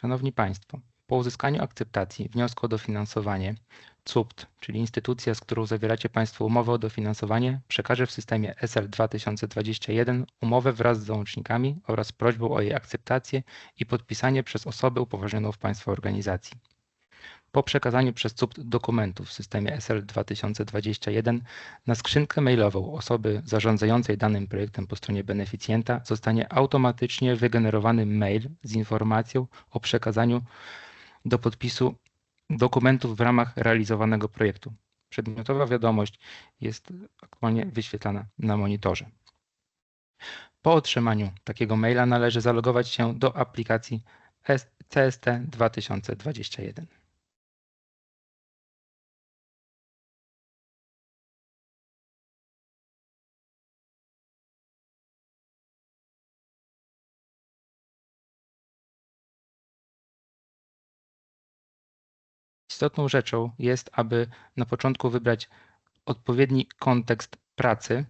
Szanowni Państwo, po uzyskaniu akceptacji wniosku o dofinansowanie CUPT, czyli instytucja, z którą zawieracie Państwo umowę o dofinansowanie, przekaże w systemie SL 2021 umowę wraz z załącznikami oraz prośbą o jej akceptację i podpisanie przez osobę upoważnioną w Państwa organizacji. Po przekazaniu przez CUPT dokumentów w systemie SL 2021 na skrzynkę mailową osoby zarządzającej danym projektem po stronie beneficjenta zostanie automatycznie wygenerowany mail z informacją o przekazaniu do podpisu dokumentów w ramach realizowanego projektu. Przedmiotowa wiadomość jest aktualnie wyświetlana na monitorze. Po otrzymaniu takiego maila należy zalogować się do aplikacji CST 2021. Istotną rzeczą jest, aby na początku wybrać odpowiedni kontekst pracy,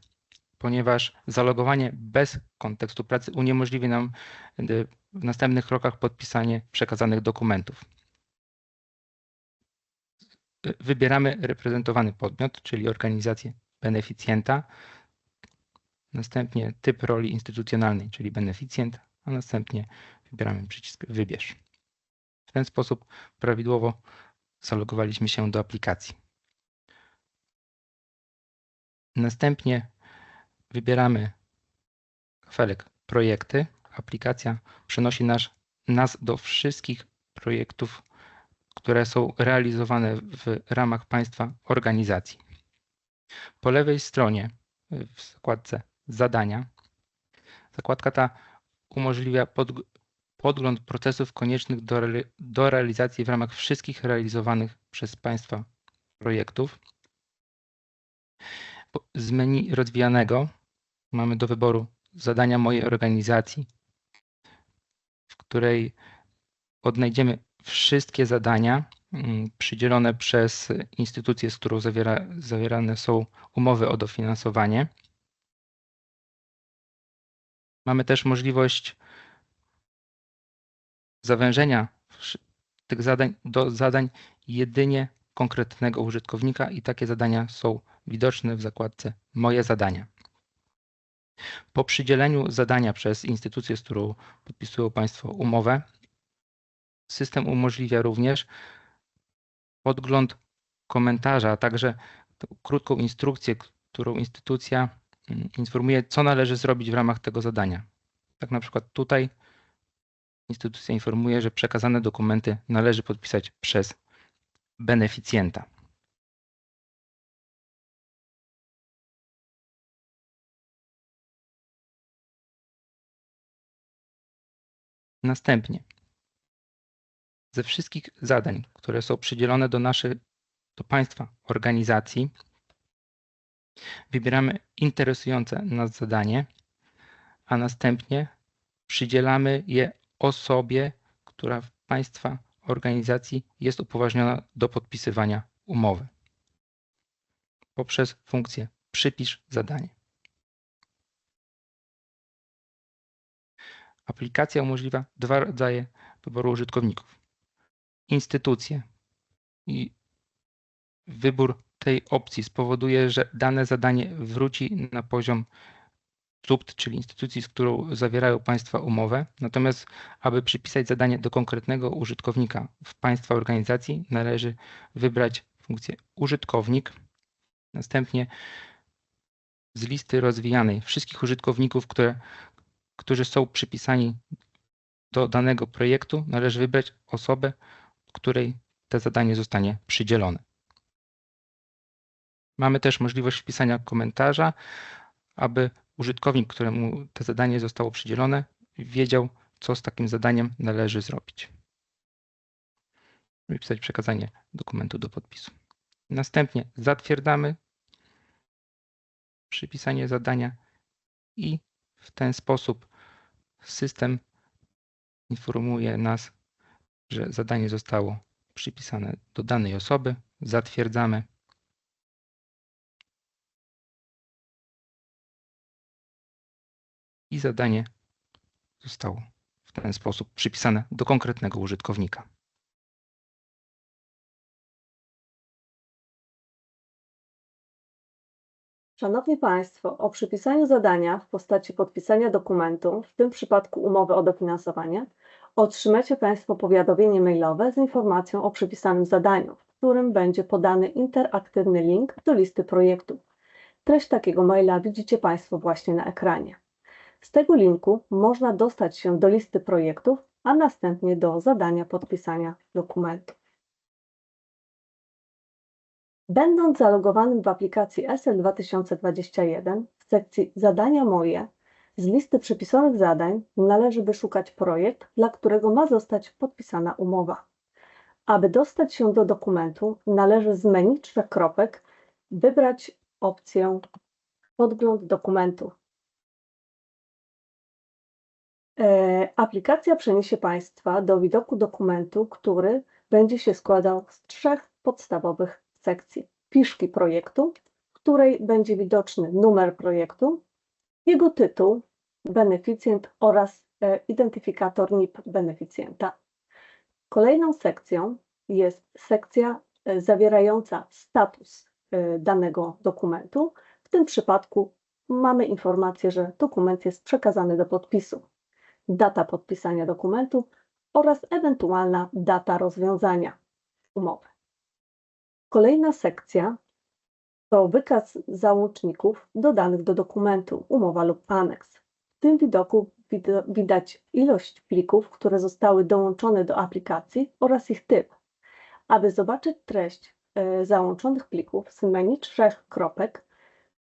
ponieważ zalogowanie bez kontekstu pracy uniemożliwi nam y, w następnych krokach podpisanie przekazanych dokumentów. Wybieramy reprezentowany podmiot, czyli organizację beneficjenta, następnie typ roli instytucjonalnej, czyli beneficjent, a następnie wybieramy przycisk Wybierz. W ten sposób prawidłowo zalogowaliśmy się do aplikacji. Następnie wybieramy kafelek Projekty. Aplikacja przenosi nas, nas do wszystkich projektów, które są realizowane w ramach Państwa organizacji. Po lewej stronie w zakładce Zadania zakładka ta umożliwia pod, podgląd procesów koniecznych do, do realizacji w ramach wszystkich realizowanych przez Państwa projektów. Z menu rozwijanego mamy do wyboru zadania mojej organizacji, w której odnajdziemy wszystkie zadania mm, przydzielone przez instytucję, z którą zawiera, zawierane są umowy o dofinansowanie. Mamy też możliwość zawężenia tych zadań do zadań jedynie konkretnego użytkownika i takie zadania są widoczne w zakładce Moje zadania. Po przydzieleniu zadania przez instytucję, z którą podpisują Państwo umowę, system umożliwia również podgląd komentarza, a także krótką instrukcję, którą instytucja mm, informuje, co należy zrobić w ramach tego zadania. Tak na przykład tutaj Instytucja informuje, że przekazane dokumenty należy podpisać przez beneficjenta. Następnie ze wszystkich zadań, które są przydzielone do naszej, do Państwa organizacji, wybieramy interesujące nas zadanie, a następnie przydzielamy je osobie, która w Państwa organizacji jest upoważniona do podpisywania umowy poprzez funkcję przypisz zadanie. Aplikacja umożliwia dwa rodzaje wyboru użytkowników. Instytucje i wybór tej opcji spowoduje, że dane zadanie wróci na poziom SUBT, czyli instytucji, z którą zawierają Państwa umowę. Natomiast, aby przypisać zadanie do konkretnego użytkownika w Państwa organizacji, należy wybrać funkcję użytkownik, następnie z listy rozwijanej wszystkich użytkowników, które, którzy są przypisani do danego projektu, należy wybrać osobę, której to zadanie zostanie przydzielone. Mamy też możliwość wpisania komentarza, aby użytkownik, któremu to zadanie zostało przydzielone, wiedział, co z takim zadaniem należy zrobić. Wypisać przekazanie dokumentu do podpisu. Następnie zatwierdzamy przypisanie zadania i w ten sposób system informuje nas, że zadanie zostało przypisane do danej osoby. Zatwierdzamy i zadanie zostało w ten sposób przypisane do konkretnego użytkownika. Szanowni Państwo, o przypisaniu zadania w postaci podpisania dokumentu, w tym przypadku umowy o dofinansowanie, otrzymacie Państwo powiadomienie mailowe z informacją o przypisanym zadaniu, w którym będzie podany interaktywny link do listy projektów. Treść takiego maila widzicie Państwo właśnie na ekranie. Z tego linku można dostać się do listy projektów, a następnie do zadania podpisania dokumentu. Będąc zalogowanym w aplikacji SL 2021 w sekcji Zadania moje, z listy przypisanych zadań należy wyszukać projekt, dla którego ma zostać podpisana umowa. Aby dostać się do dokumentu, należy z menu trzech kropek wybrać opcję Podgląd dokumentu. E, Aplikacja przeniesie Państwa do widoku dokumentu, który będzie się składał z trzech podstawowych sekcji. Piszki projektu, w której będzie widoczny numer projektu, jego tytuł, beneficjent oraz e, identyfikator NIP beneficjenta. Kolejną sekcją jest sekcja e, zawierająca status danego dokumentu. W tym przypadku mamy informację, że dokument jest przekazany do podpisu. Data podpisania dokumentu oraz ewentualna data rozwiązania umowy. Kolejna sekcja to wykaz załączników dodanych do dokumentu, umowa lub aneks. W tym widoku wid- widać ilość plików, które zostały dołączone do aplikacji oraz ich typ. Aby zobaczyć treść e, załączonych plików z menu trzech kropek,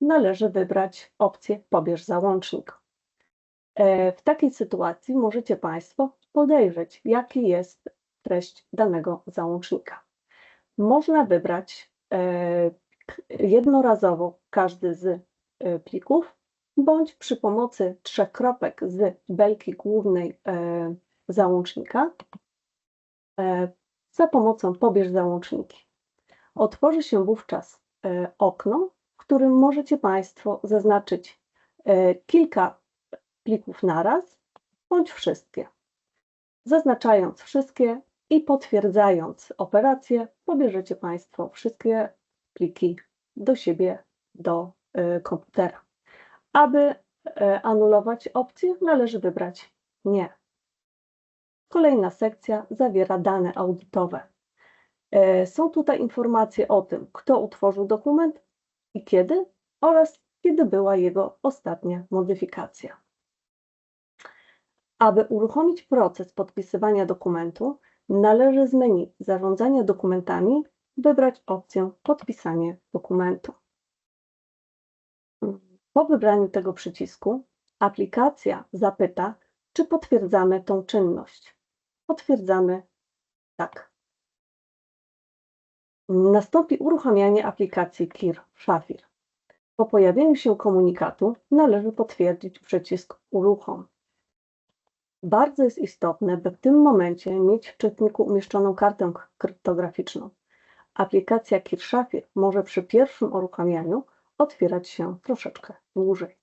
należy wybrać opcję Pobierz załącznik. E, W takiej sytuacji możecie Państwo podejrzeć, jaki jest treść danego załącznika. Można wybrać e, jednorazowo każdy z e, plików, bądź przy pomocy trzech kropek z belki głównej załącznika za pomocą Pobierz załączniki. Otworzy się wówczas okno, w którym możecie Państwo zaznaczyć kilka plików naraz, bądź wszystkie. Zaznaczając wszystkie i potwierdzając operację, pobierzecie Państwo wszystkie pliki do siebie, do y, komputera. Aby y, anulować opcję, należy wybrać nie. Kolejna sekcja zawiera dane audytowe. Y, Są tutaj informacje o tym, kto utworzył dokument i kiedy oraz kiedy była jego ostatnia modyfikacja. Aby uruchomić proces podpisywania dokumentu, należy z menu Zarządzania dokumentami wybrać opcję Podpisanie dokumentu. Po wybraniu tego przycisku aplikacja zapyta, czy potwierdzamy tą czynność. Potwierdzamy tak. Nastąpi uruchamianie aplikacji KIR Szafir. Po pojawieniu się komunikatu należy potwierdzić przycisk Uruchom. Bardzo jest istotne, by w tym momencie mieć w czytniku umieszczoną kartę kryptograficzną. Aplikacja Kirszafir może przy pierwszym uruchamianiu otwierać się troszeczkę dłużej.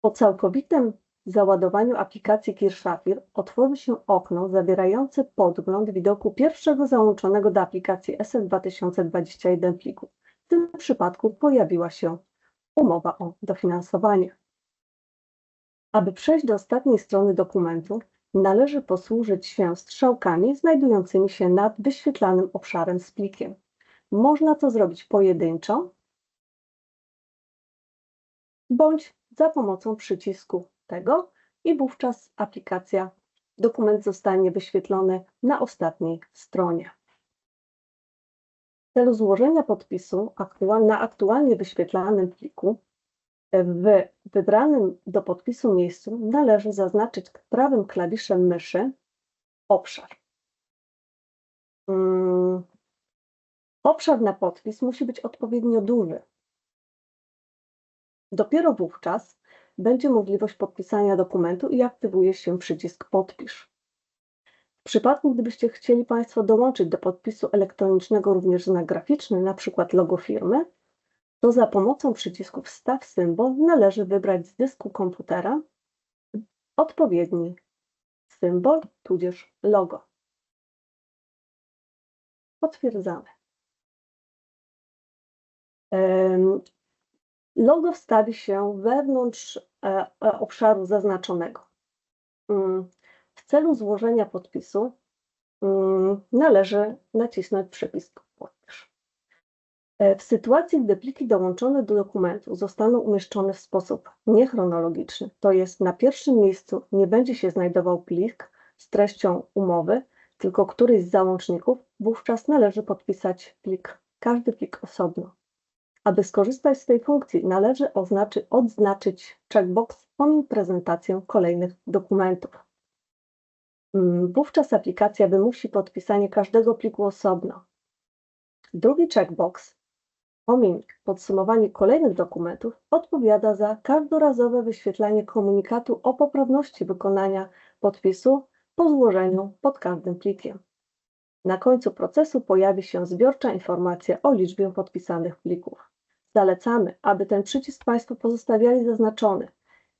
Po całkowitym załadowaniu aplikacji Kirszafir otworzy się okno zawierające podgląd widoku pierwszego załączonego do aplikacji SL 2021 pliku. W tym przypadku pojawiła się umowa o dofinansowanie. Aby przejść do ostatniej strony dokumentu, należy posłużyć się strzałkami znajdującymi się nad wyświetlanym obszarem z plikiem. Można to zrobić pojedynczo bądź za pomocą przycisku tego i wówczas aplikacja, dokument zostanie wyświetlony na ostatniej stronie. W celu złożenia podpisu na aktualnie wyświetlanym pliku w wybranym do podpisu miejscu należy zaznaczyć prawym klawiszem myszy obszar. Mm, Obszar na podpis musi być odpowiednio duży. Dopiero wówczas będzie możliwość podpisania dokumentu i aktywuje się przycisk Podpisz. W przypadku, gdybyście chcieli Państwo dołączyć do podpisu elektronicznego również znak graficzny, na przykład logo firmy, to za pomocą przycisku Wstaw symbol należy wybrać z dysku komputera odpowiedni symbol tudzież logo. Potwierdzamy. Logo wstawi się wewnątrz e, e, obszaru zaznaczonego. Celu złożenia podpisu mm, należy nacisnąć przycisk Podpisz. E, W sytuacji, gdy pliki dołączone do dokumentu zostaną umieszczone w sposób niechronologiczny, to jest na pierwszym miejscu nie będzie się znajdował plik z treścią umowy, tylko któryś z załączników, wówczas należy podpisać plik, każdy plik osobno. Aby skorzystać z tej funkcji, należy oznaczy, odznaczyć checkbox Pomiń prezentację kolejnych dokumentów. Mm, Wówczas aplikacja wymusi podpisanie każdego pliku osobno. Drugi checkbox Pomiń podsumowanie kolejnych dokumentów odpowiada za każdorazowe wyświetlanie komunikatu o poprawności wykonania podpisu po złożeniu pod każdym plikiem. Na końcu procesu pojawi się zbiorcza informacja o liczbie podpisanych plików. Zalecamy, aby ten przycisk Państwo pozostawiali zaznaczony.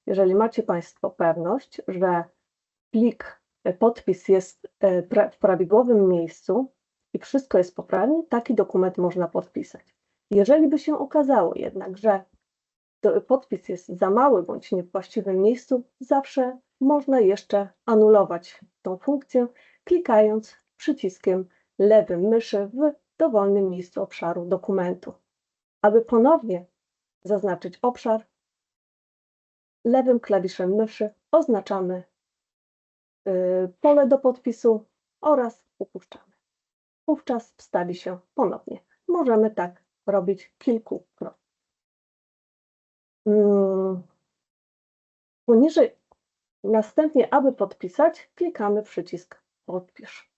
Jeżeli macie Państwo pewność, że plik, podpis jest e, w prawidłowym miejscu i wszystko jest poprawnie, taki dokument można podpisać. Jeżeli by się okazało jednak, że podpis jest za mały bądź nie w właściwym miejscu, zawsze można jeszcze anulować tą funkcję, klikając przyciskiem lewym myszy w dowolnym miejscu obszaru dokumentu. Aby ponownie zaznaczyć obszar, lewym klawiszem myszy oznaczamy pole do podpisu oraz upuszczamy. Wówczas wstawi się ponownie. Możemy tak robić kilkukrotnie. Mm. Poniżej, następnie, aby podpisać, klikamy przycisk Podpisz.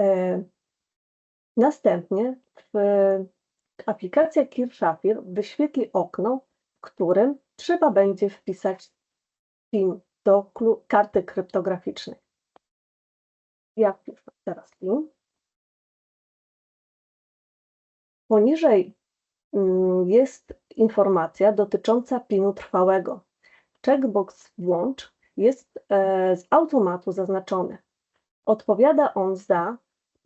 E, Następnie w aplikacja Kirshafir wyświetli okno, w którym trzeba będzie wpisać PIN do karty kryptograficznej. Ja wpiszę teraz PIN. Poniżej mm, jest informacja dotycząca PIN-u trwałego. Checkbox włącz jest e, z automatu zaznaczony. Odpowiada on za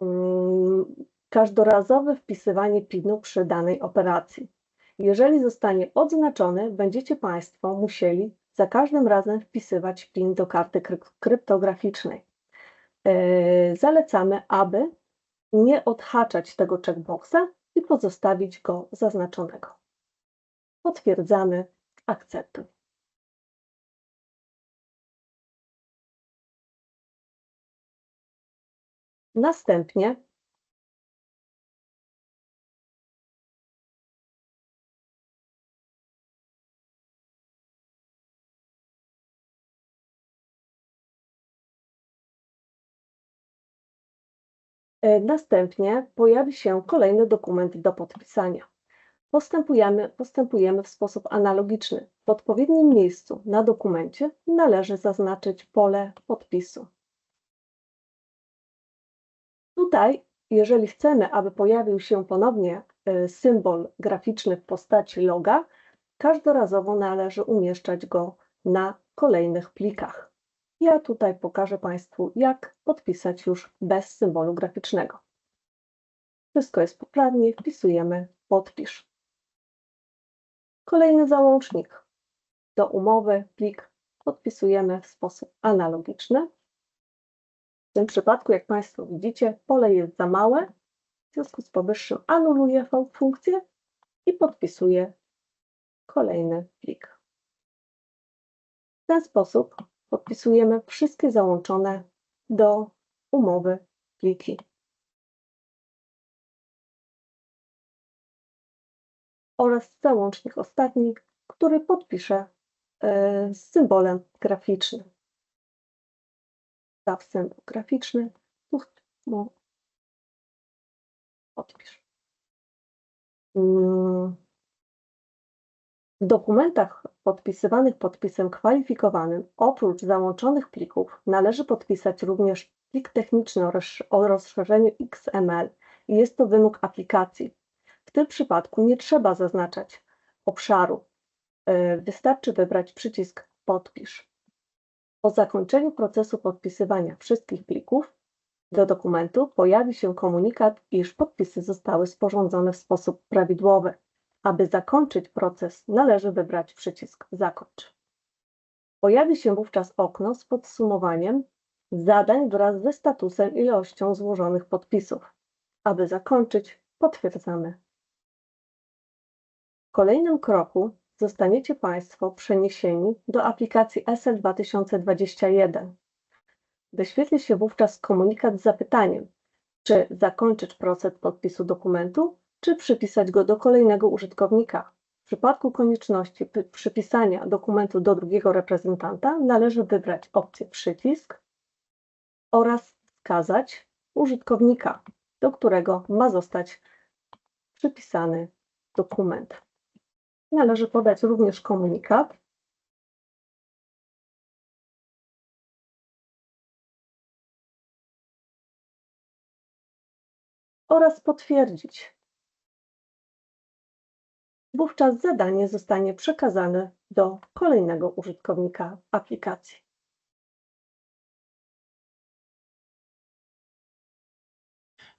mm, każdorazowe wpisywanie PIN-u przy danej operacji. Jeżeli zostanie odznaczony, będziecie Państwo musieli za każdym razem wpisywać PIN do karty kryp- kryptograficznej. E, Zalecamy, aby nie odhaczać tego checkboxa i pozostawić go zaznaczonego. Potwierdzamy, akceptuj. Następnie Następnie pojawi się kolejny dokument do podpisania. Postępujemy, postępujemy w sposób analogiczny. W odpowiednim miejscu na dokumencie należy zaznaczyć pole podpisu. Tutaj, jeżeli chcemy, aby pojawił się ponownie e, symbol graficzny w postaci loga, każdorazowo należy umieszczać go na kolejnych plikach. Ja tutaj pokażę Państwu, jak podpisać już bez symbolu graficznego. Wszystko jest poprawnie, wpisujemy podpisz. Kolejny załącznik. Do umowy plik podpisujemy w sposób analogiczny. W tym przypadku, jak Państwo widzicie, pole jest za małe. W związku z powyższym anuluję funkcję i podpisuję kolejny plik. W ten sposób podpisujemy wszystkie załączone do umowy pliki. Oraz załącznik ostatni, który podpiszę e, z symbolem graficznym. Staw symbol graficzny, no, podpisz. Mm. W dokumentach podpisywanych podpisem kwalifikowanym oprócz załączonych plików należy podpisać również plik techniczny o rozsz- o rozszerzeniu XML. i jest to wymóg aplikacji. W tym przypadku nie trzeba zaznaczać obszaru. E, Wystarczy wybrać przycisk Podpisz. Po zakończeniu procesu podpisywania wszystkich plików do dokumentu pojawi się komunikat, iż podpisy zostały sporządzone w sposób prawidłowy. Aby zakończyć proces, należy wybrać przycisk Zakończ. Pojawi się wówczas okno z podsumowaniem zadań wraz ze statusem ilością złożonych podpisów. Aby zakończyć, potwierdzamy. W kolejnym kroku zostaniecie Państwo przeniesieni do aplikacji SL 2021. Wyświetli się wówczas komunikat z zapytaniem, czy zakończyć proces podpisu dokumentu, czy przypisać go do kolejnego użytkownika. W przypadku konieczności przypisania dokumentu do drugiego reprezentanta należy wybrać opcję przycisk oraz wskazać użytkownika, do którego ma zostać przypisany dokument. Należy podać również komunikat, oraz potwierdzić. Wówczas zadanie zostanie przekazane do kolejnego użytkownika aplikacji.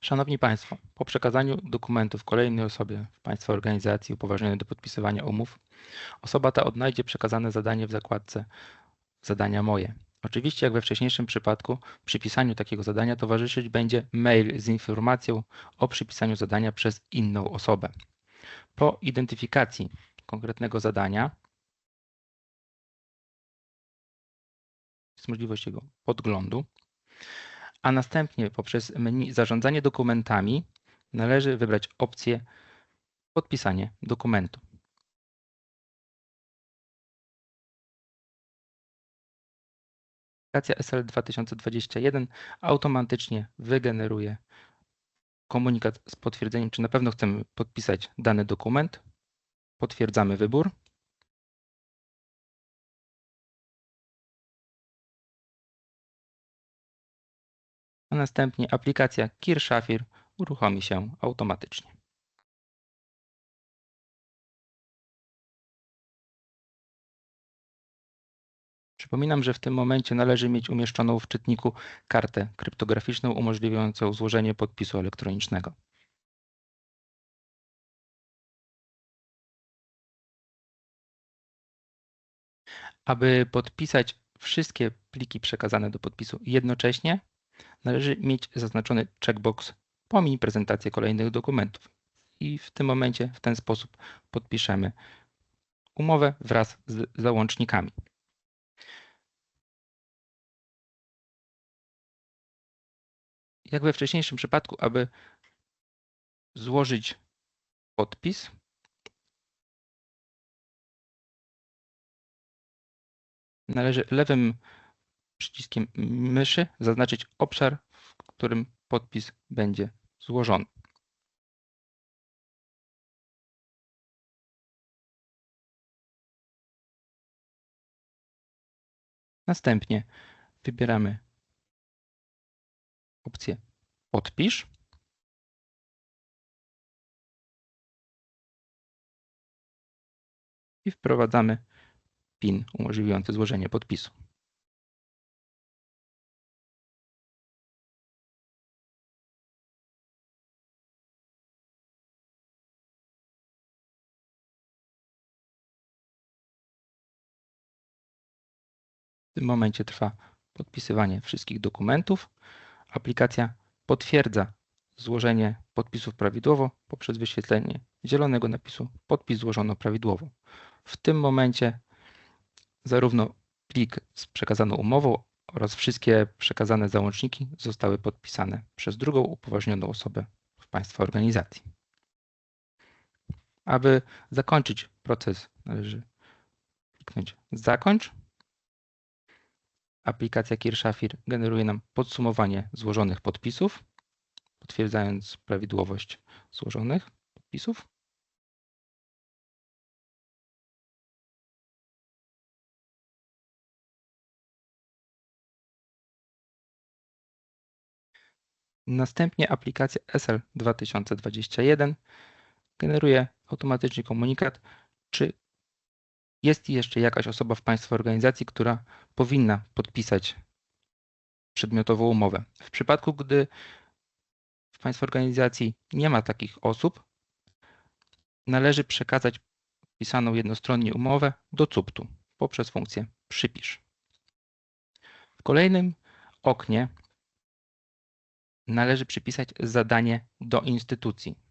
Szanowni Państwo, po przekazaniu dokumentów kolejnej osobie w Państwa organizacji upoważnionej do podpisywania umów, osoba ta odnajdzie przekazane zadanie w zakładce Zadania moje. Oczywiście, jak we wcześniejszym przypadku, przypisaniu takiego zadania towarzyszyć będzie mail z informacją o przypisaniu zadania przez inną osobę. Po identyfikacji konkretnego zadania jest możliwość jego podglądu, a następnie poprzez menu Zarządzanie dokumentami należy wybrać opcję Podpisanie dokumentu. Aplikacja SL 2021 automatycznie wygeneruje komunikat z potwierdzeniem, czy na pewno chcemy podpisać dany dokument. Potwierdzamy wybór. a następnie aplikacja Kirshafir uruchomi się automatycznie. Przypominam, że w tym momencie należy mieć umieszczoną w czytniku kartę kryptograficzną umożliwiającą złożenie podpisu elektronicznego. Aby podpisać wszystkie pliki przekazane do podpisu jednocześnie, należy mieć zaznaczony checkbox Pomiń prezentację kolejnych dokumentów. I w tym momencie w ten sposób podpiszemy umowę wraz z załącznikami. Jak we wcześniejszym przypadku, aby złożyć podpis, należy lewym przyciskiem myszy zaznaczyć obszar, w którym podpis będzie złożony. Następnie wybieramy opcję Podpisz. I wprowadzamy PIN umożliwiający złożenie podpisu. W tym momencie trwa podpisywanie wszystkich dokumentów. Aplikacja potwierdza złożenie podpisów prawidłowo poprzez wyświetlenie zielonego napisu podpis złożono prawidłowo. W tym momencie zarówno plik z przekazaną umową oraz wszystkie przekazane załączniki zostały podpisane przez drugą upoważnioną osobę w Państwa organizacji. Aby zakończyć proces, należy kliknąć Zakończ. Aplikacja Kirshafir generuje nam podsumowanie złożonych podpisów, potwierdzając prawidłowość złożonych podpisów. Następnie aplikacja SL 2021 generuje automatycznie komunikat, czy jest jeszcze jakaś osoba w Państwa organizacji, która powinna podpisać przedmiotową umowę. W przypadku, gdy w Państwa organizacji nie ma takich osób, należy przekazać pisaną jednostronnie umowę do CUPT-u poprzez funkcję przypisz. W kolejnym oknie należy przypisać zadanie do instytucji.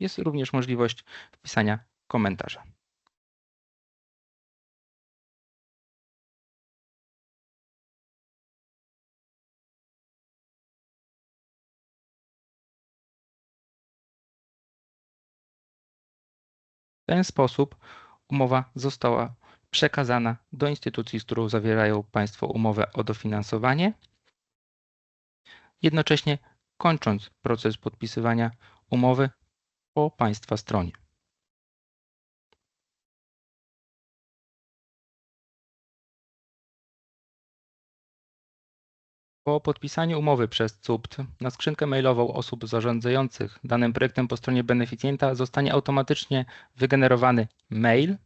Jest również możliwość wpisania komentarza. W ten sposób umowa została przekazana do instytucji, z którą zawierają Państwo umowę o dofinansowanie, jednocześnie kończąc proces podpisywania umowy po Państwa stronie. Po podpisaniu umowy przez CUPT na skrzynkę mailową osób zarządzających danym projektem po stronie beneficjenta zostanie automatycznie wygenerowany mail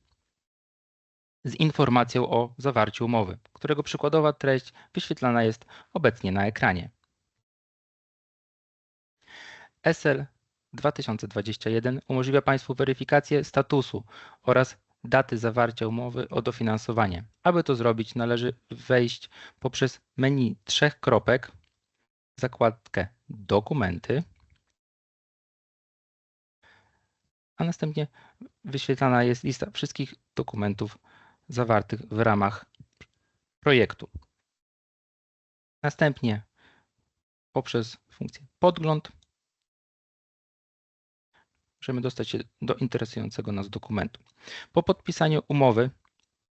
z informacją o zawarciu umowy, którego przykładowa treść wyświetlana jest obecnie na ekranie. SL 2021 umożliwia Państwu weryfikację statusu oraz daty zawarcia umowy o dofinansowanie. Aby to zrobić, należy wejść poprzez menu trzech kropek, zakładkę Dokumenty, a następnie wyświetlana jest lista wszystkich dokumentów zawartych w ramach projektu. Następnie poprzez funkcję Podgląd możemy dostać się do interesującego nas dokumentu. Po podpisaniu umowy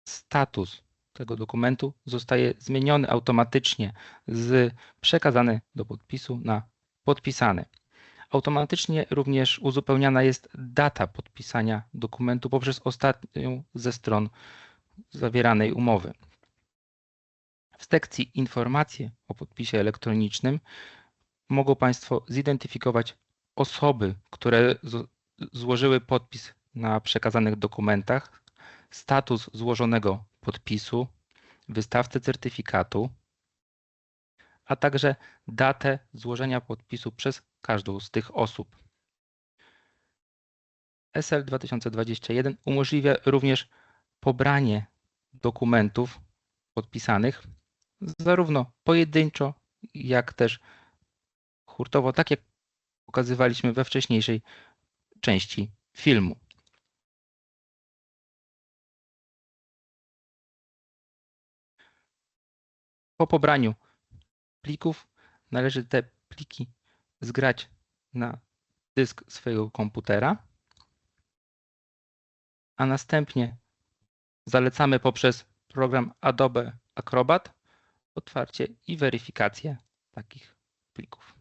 status tego dokumentu zostaje zmieniony automatycznie z przekazany do podpisu na podpisany. Automatycznie również uzupełniana jest data podpisania dokumentu poprzez ostatnią ze stron zawieranej umowy. W sekcji Informacje o podpisie elektronicznym mogą Państwo zidentyfikować osoby, które złożyły podpis na przekazanych dokumentach, status złożonego podpisu, wystawcę certyfikatu, a także datę złożenia podpisu przez każdą z tych osób. SL 2021 umożliwia również pobranie dokumentów podpisanych zarówno pojedynczo, jak też hurtowo, tak jak pokazywaliśmy we wcześniejszej części filmu. Po pobraniu plików należy te pliki zgrać na dysk swojego komputera, a następnie zalecamy poprzez program Adobe Acrobat otwarcie i weryfikację takich plików.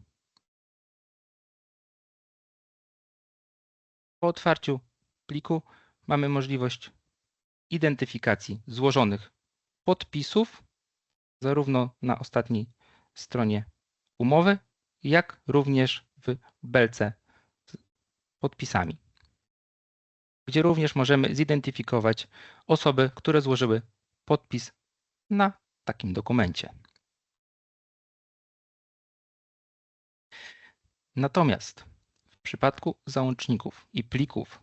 Po otwarciu pliku mamy możliwość identyfikacji złożonych podpisów zarówno na ostatniej stronie umowy, jak również w belce z podpisami, gdzie również możemy zidentyfikować osoby, które złożyły podpis na takim dokumencie. Natomiast przypadku załączników i plików,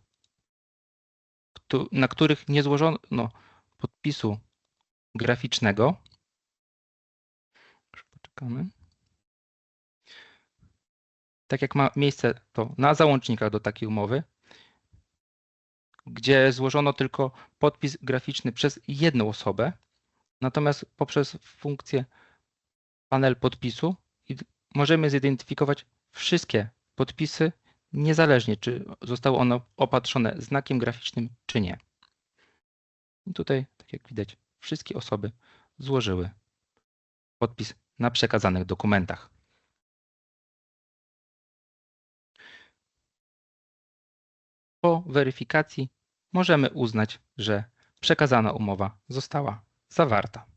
na których nie złożono podpisu graficznego, poczekamy. Tak jak ma miejsce to na załącznikach do takiej umowy, gdzie złożono tylko podpis graficzny przez jedną osobę, natomiast poprzez funkcję panel podpisu możemy zidentyfikować wszystkie podpisy niezależnie czy zostało ono opatrzone znakiem graficznym, czy nie. I tutaj, tak jak widać, wszystkie osoby złożyły podpis na przekazanych dokumentach. Po weryfikacji możemy uznać, że przekazana umowa została zawarta.